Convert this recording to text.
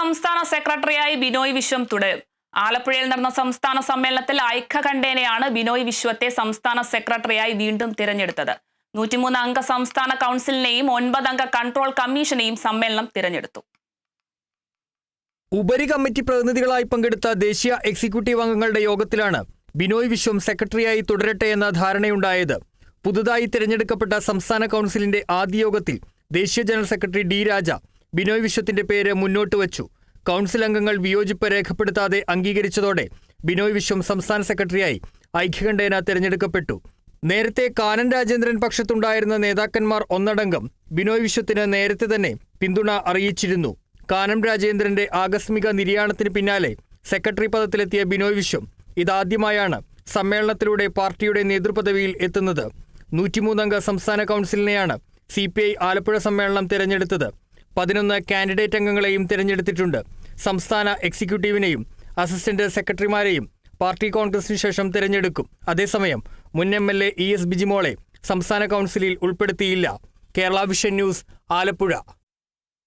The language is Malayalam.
സംസ്ഥാന സെക്രട്ടറിയായി ബിനോയ് വിശ്വം തുടരും. ആലപ്പുഴയിൽ നടന്ന സംസ്ഥാന സമ്മേളനത്തിൽ ഐക്യകണ്ഠേനയാണ് ബിനോയ് വിശ്വത്തെ സംസ്ഥാന സെക്രട്ടറിയായി വീണ്ടും തിരഞ്ഞെടുത്തത്. നൂറ്റിമൂന്ന് അംഗ സംസ്ഥാന കൗൺസിലിനെയും ഒൻപത് അംഗ കൺട്രോൾ കമ്മീഷനെയും സമ്മേളനം തിരഞ്ഞെടുത്തു. ഉപരി കമ്മിറ്റി പ്രതിനിധികളായി പങ്കെടുത്ത ദേശീയ എക്സിക്യൂട്ടീവ് അംഗങ്ങളുടെ യോഗത്തിലാണ് ബിനോയ് വിശ്വം സെക്രട്ടറിയായി തുടരട്ടെ എന്ന ധാരണയുണ്ടായത്. പുതുതായി തിരഞ്ഞെടുക്കപ്പെട്ട സംസ്ഥാന കൗൺസിലിന്റെ ആദ്യ യോഗത്തിൽ ദേശീയ general secretary D Raja Binoy വിശ്വത്തിന്റെ പേര് മുന്നോട്ട് വച്ചു. കൗൺസിൽ അംഗങ്ങൾ വിയോജിപ്പ് രേഖപ്പെടുത്താതെ അംഗീകരിച്ചതോടെ ബിനോയ് വിശ്വം സംസ്ഥാന സെക്രട്ടറിയായി ഐക്യകണ്ഠേന തെരഞ്ഞെടുക്കപ്പെട്ടു. നേരത്തെ കാനൻ രാജേന്ദ്രൻ പക്ഷത്തുണ്ടായിരുന്ന നേതാക്കന്മാർ ഒന്നടങ്കം ബിനോയ് വിശ്വത്തിന് നേരത്തെ തന്നെ പിന്തുണ അറിയിച്ചിരുന്നു. കാനം രാജേന്ദ്രന്റെ ആകസ്മിക നിര്യാണത്തിന് പിന്നാലെ സെക്രട്ടറി പദത്തിലെത്തിയ ബിനോയ് വിശ്വം ഇതാദ്യമായാണ് സമ്മേളനത്തിലൂടെ പാർട്ടിയുടെ നേതൃപദവിയിൽ എത്തുന്നത്. നൂറ്റിമൂന്നംഗ സംസ്ഥാന കൗൺസിലിനെയാണ് സി പി ഐ ആലപ്പുഴ സമ്മേളനം തിരഞ്ഞെടുത്തത്. പതിനൊന്ന് കാൻഡിഡേറ്റ് അംഗങ്ങളെയും തിരഞ്ഞെടുത്തിട്ടുണ്ട്. സംസ്ഥാന എക്സിക്യൂട്ടീവിനെയും അസിസ്റ്റന്റ് സെക്രട്ടറിമാരെയും പാർട്ടി കോൺഗ്രസിന് ശേഷം തിരഞ്ഞെടുക്കും. അതേസമയം മുൻ M L A E S ബിജിമോളെ സംസ്ഥാന കൗൺസിലിൽ ഉൾപ്പെടുത്തിയില്ല. Kerala vision news Alappuzha.